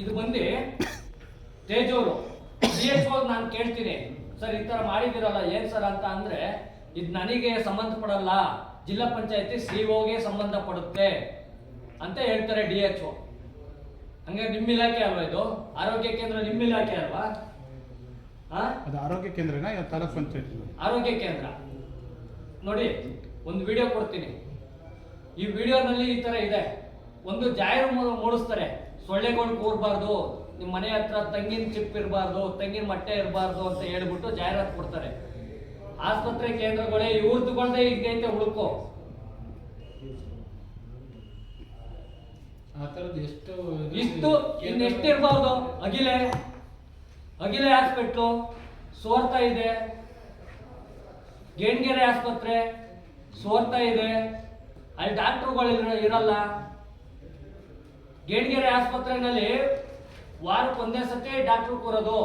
ಇದು ಬಂದು ತೇಜೂರು. D H ನಾನು ಕೇಳ್ತೀನಿ. ಸರ್ ಈ ಥರ ಮಾಡಿದಿರಲ್ಲ ಏನ್ ಸರ್ ಅಂತ ಅಂದ್ರೆ ಇದು ನನಗೆ ಸಂಬಂಧಪಡಲ್ಲ. ಜಿಲ್ಲಾ ಪಂಚಾಯತಿ ಸಿಒಗೆ ಸಂಬಂಧಪಡುತ್ತೆ ಅಂತ ಹೇಳ್ತಾರೆ ಡಿ ಎಚ್ ಹಂಗೆ ನಿಮ್ಮ ಇಲಾಖೆ ಅಲ್ವಾ ಇದು? ಆರೋಗ್ಯ ಕೇಂದ್ರ ನಿಮ್ಮ ಇಲಾಖೆ ಅಲ್ವಾ? ಹಾಂ ಅದು ಆರೋಗ್ಯ ಕೇಂದ್ರನ ತಾಲೂಕ್ ಪಂಚಾಯತ್? ಆರೋಗ್ಯ ಕೇಂದ್ರ. ನೋಡಿ ಒಂದು ವಿಡಿಯೋ ಕೊಡ್ತೀನಿ. ಈ ವಿಡಿಯೋನಲ್ಲಿ ಈ ತರ ಇದೆ. ಒಂದು ಜಾಹೀರು ಮೂಡಿಸ್ತಾರೆ. ಸೊಳ್ಳೆಗಳು ಕೂರಬಾರ್ದು ನಿಮ್ಮ ಮನೆ ಹತ್ರ ತಂಗಿನ ಚಿಪ್ ಇರಬಾರ್ದು ತಂಗಿನ ಮೊಟ್ಟೆ ಇರಬಾರ್ದು ಅಂತ ಹೇಳ್ಬಿಟ್ಟು ಜಾಹೀರಾತು ಕೊಡ್ತಾರೆ. ಆಸ್ಪತ್ರೆ ಕೇಂದ್ರಗಳೇ ಇವ್ರು ತಗೊಂಡೇ ಹಿಂಗೈತೆ ಹುಡುಕು ಎಷ್ಟು ಇಷ್ಟು ಇನ್ನೆಷ್ಟು ಇರಬಾರ್ದು? ಅಗಿಲೆ. ಅಗಿಲೆ ಹಾಸ್ಪಿಟ್ಲು. ಸೋರ್ತಾ ಇದೆ. ಗೇಣ್ಗೆರೆ ಆಸ್ಪತ್ರೆ ಸೋರ್ತಾ ಇದೆ. ಅಲ್ಲಿ ಡಾಕ್ಟ್ರುಗಳು ಇರ- ಇರಲ್ಲ. ಗೇಣ್ಗೆರೆ ಆಸ್ಪತ್ರೆಯಲ್ಲಿ ವಾರಕ್ಕೊಂದೇ ಸತಿ ಡಾಕ್ಟ್ರು ಕೂರೋದು.